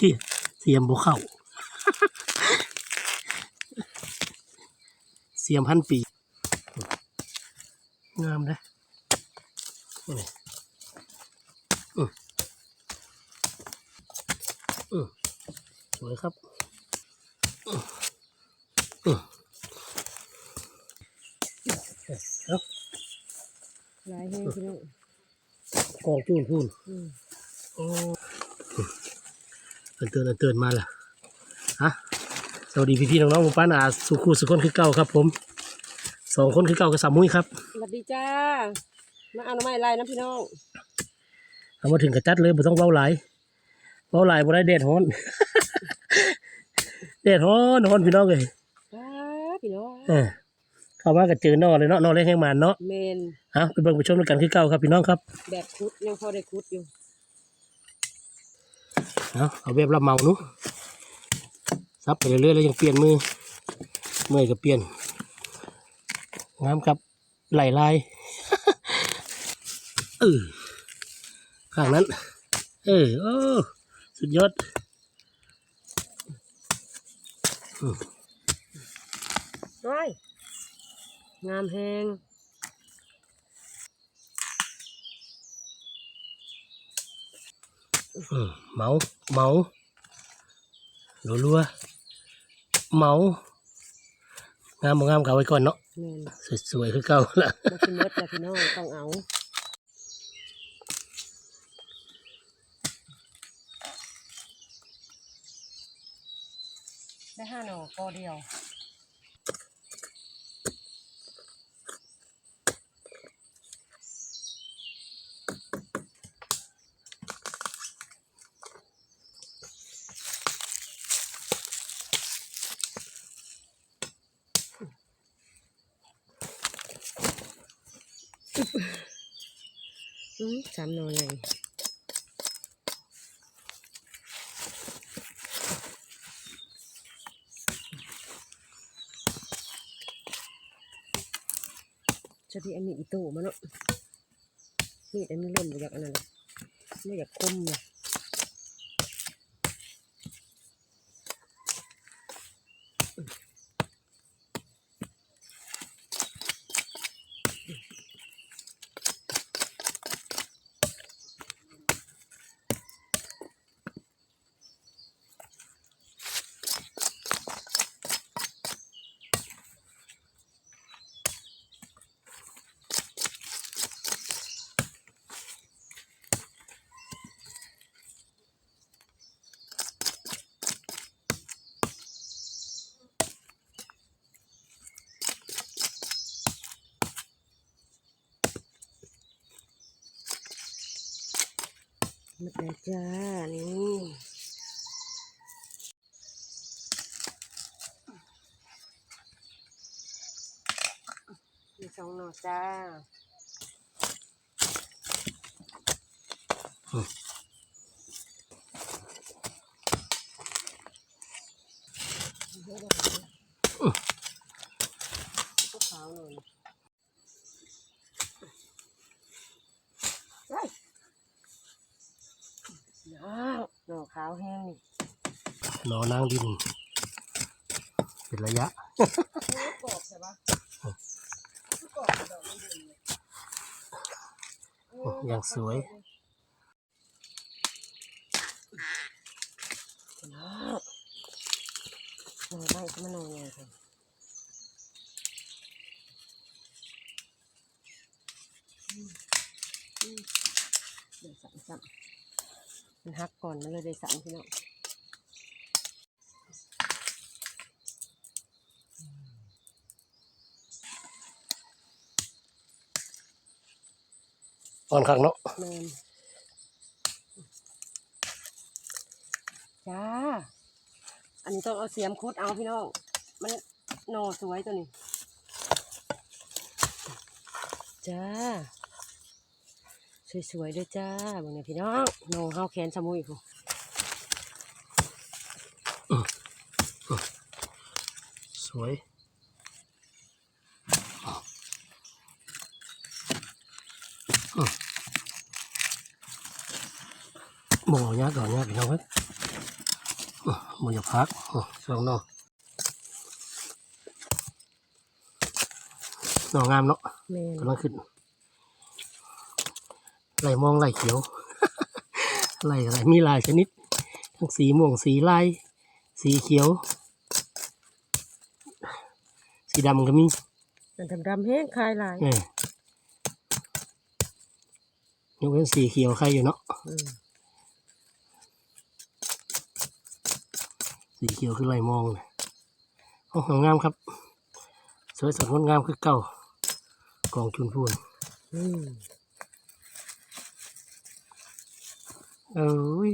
เสียเสียมบ่เข้าเสียมพันปี งามนะนี่อืมอืมสวยครับอืมอืมเอาลายแห้งพี่น้องกองจูนพูนอืมโอ้ เตือนเตือนเตือนมาล่ะฮะสวัสดีพี่พี่ๆน้องๆหมู่ป้านาสุขูสุขคนคือเก่าครับ ผมสองคนคือเก่ากับสามมุ้ยครับสวัสดีจ้ามาเอาหน่อไม้ลายนะพี่น้องเอามาถึงกระจัดเลยบ่ต้องเว้าหลายเว้าหลายบ่ได้เด็ดฮ้อนเด็ดฮ้อนฮ้อนพี่น้องเลยจ้าพี่น้องเออเข้ามาก็เจอนอเลยเนาะนอเล็กแห้งมันเนาะเมนเอาไปเบิ่งไปชมด้วยกันคือเก่าครับพี่น้องครับ แบบคุดยังพอได้คุดอยู่ เอาเอาแบบรับเมาหนุซับไปเรื่อยๆแล้วยังเปลี่ยนมือเมื่อยก็เปลี่ยนงามครับไหลลายเออข้างนั้น เออโอ้สุดยอดร้อยงามแห้ง อืม เมาเมารัวๆเมางามบ่งามก็เอาไว้ก่อนเนาะเมนสวยๆคือเก่าละมาชิมเมดจ้ะพี่น้องต้องเอาได้ห้าหน่อก็เดียว สามนอนไงจะที่อันนี้อีโต้มาเนาะนี่อันนี้เริ่มอยากอันนั้นไม่อยากคมเลย หมดแล้วจ้า นี่มีสองหน่อจ้า ก็ขาวหน่อยเฮ้ยน้าวหน่อขาวแห้ง นี่นอนางดิน เป็นระยะกรอบใช่ปะกรอบดอกมันดีเลยอย่างสวยน้าวหน่อไม้ก็มาหน่อไงค่ะเดี๋ยวสั่งสั่งมันฮักก่อนมันเลยได้สั่งพี่น้อง อ่อนข้างเนาะแมนจ้า อันนี้ต้องเอาเสียมคุดเอาพี่น้อง มันหน่อสวยตัวนี้ จ้า สวยๆด้วยจ้าบางเนี่ยพี่น้องหน่อเฮาแขนสมุยพูสวย บ่ยากก่อนยากพี่น้องเฮ้ยอื้อมันจะพักอื้อสองนอกนอกงามเนาะแม่นกำลังขึ้นไหลมองไหลเขียวไหลอะไรมีหลายชนิด ทั้งสีม่วงสีลาย สีเขียว สีดำก็มีมันดำๆแห้งคลายหลายเนี่ยยกเว้นสีเขียวใครอยู่เนาะ อืม สีเขียวคือไหลมองเลยโอ้งามครับ สวยสดงดงามคือเก่ากองจุนพูนอืมเอ้ย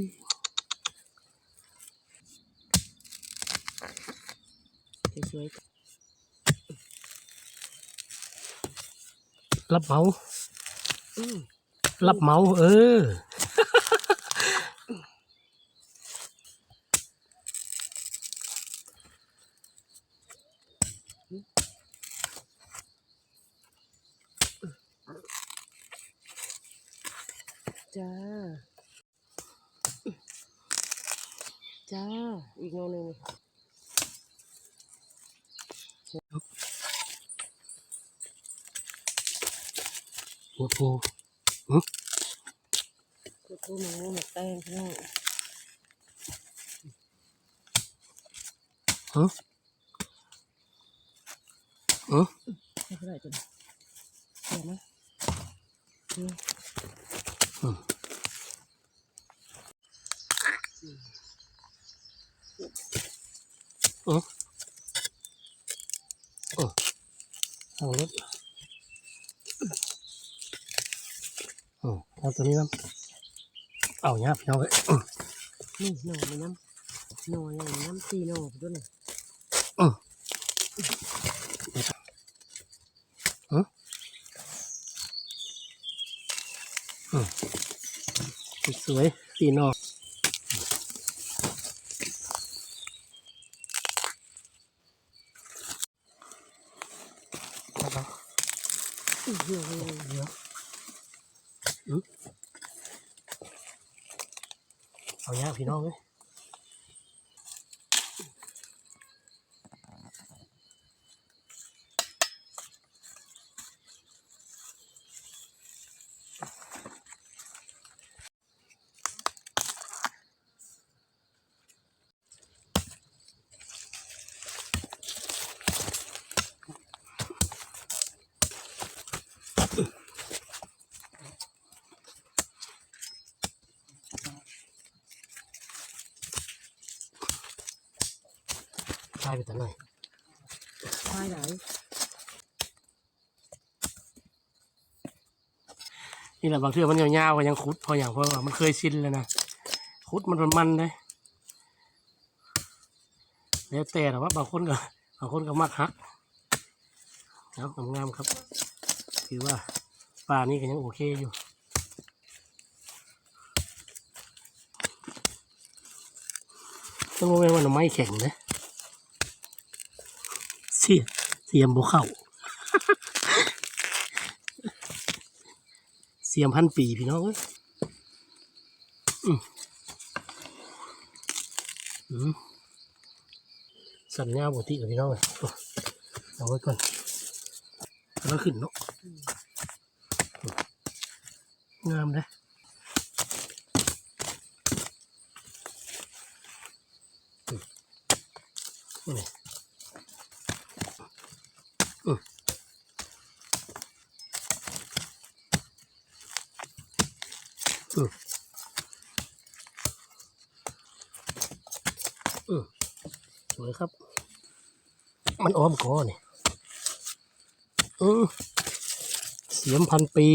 สวยรับเหมารับเหมาเออ จ้า จ้า อีกโนหนึ่งโอ้โหกูทูหมูหมักแตงพี่น้องฮะฮะใช่เท่าไหร่จ้ะเดี๋ยวนะ นี่อืมอืมอืมเอารถอืมเอาตัวนี้น้ำเอาเนี่ย สวยสีนอกเอาเนี้ยพี่น้องเลย ใช่ไปต่หน่อยคลายหลายนี่แหละบางเทื่อมันยาวๆก็ยังคุดพออย่างเพราะว่ามันเคยชินแล้วนะคุดมันมันเลยแล้วแต่แต่ว่าบางคนก็บางคนก็มักฮักเอางามครับคือว่าปลานี่ก็ยังโอเคอยู่ต้องรู้ไหมว่าหน่อไม้แข็งนะ เสียเสียมบุเข้าเสียมพันปีพี่น้องเอ้ยอืมอืมสัญญาปกติกับพี่น้องเลยโอ้เอาไว้ก่อนแล้วขึ้นเนาะงามเลยนี่อืมอืมอืม สวยครับ มันอ้อมคอนี่เสียมพันปี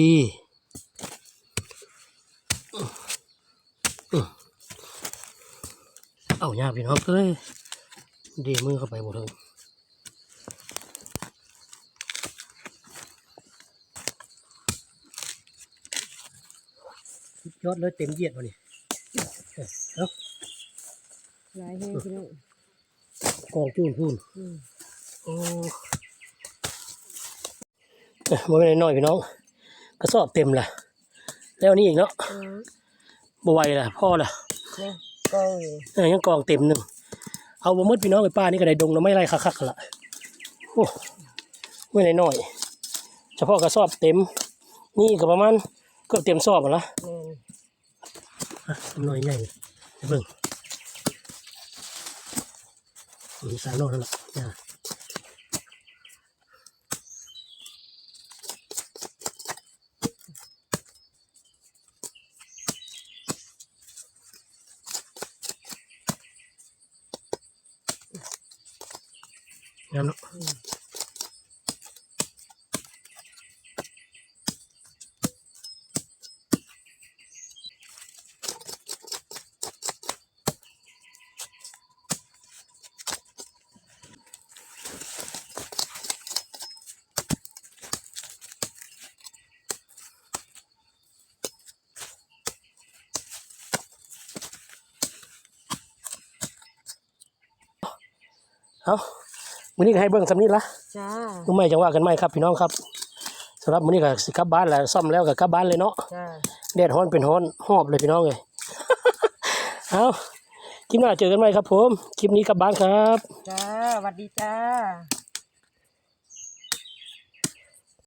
เอาหน้าพี่น้องเอ้ยดีมือเข้าไปหมดเลยยอดเลยเต็มเหยียดวะนี่ หลายแห้งพี่น้องกองจูนพูนอืมโอ้เอ้ยบ่เป็นไรน้อยพี่น้องกระสอบเต็มละแล้วอันนี่อีกเนาะเออบ่ไหวละพ่อละเนี่ยกองอยู่เออยังกองเต็มหนึ่งเอาบ่หมดพี่น้องไอ้ป้านี่ก็ได้ดงแล้วไม่ไรคักๆละโอ้ไม่ได้น้อย เฉพาะกระสอบเต็ม นี่ก็ประมาณเกือบเต็มสอบแล้วละแม่นอะหน่อยใหญ่เบิ่ง มีสามโลนั่นแหละจ้างั้น เนาะเอาวันนี้ก็ให้เบิ่งสำนี้ละจ้ารู้ไหมจังว่ากันไหมครับพี่น้องครับสำหรับมื้อนี้ก็สิกลับบ้านแล้วซ่อมแล้วก็กลับบ้านเลยเนาะจ้าแดดร้อนเป็นร้อนหอบเลยพี่น้องเลย เอาคลิปหน้าเจอกันไหมครับผม คลิปนี้กลับบ้านครับ จ้าสวัสดีจ้า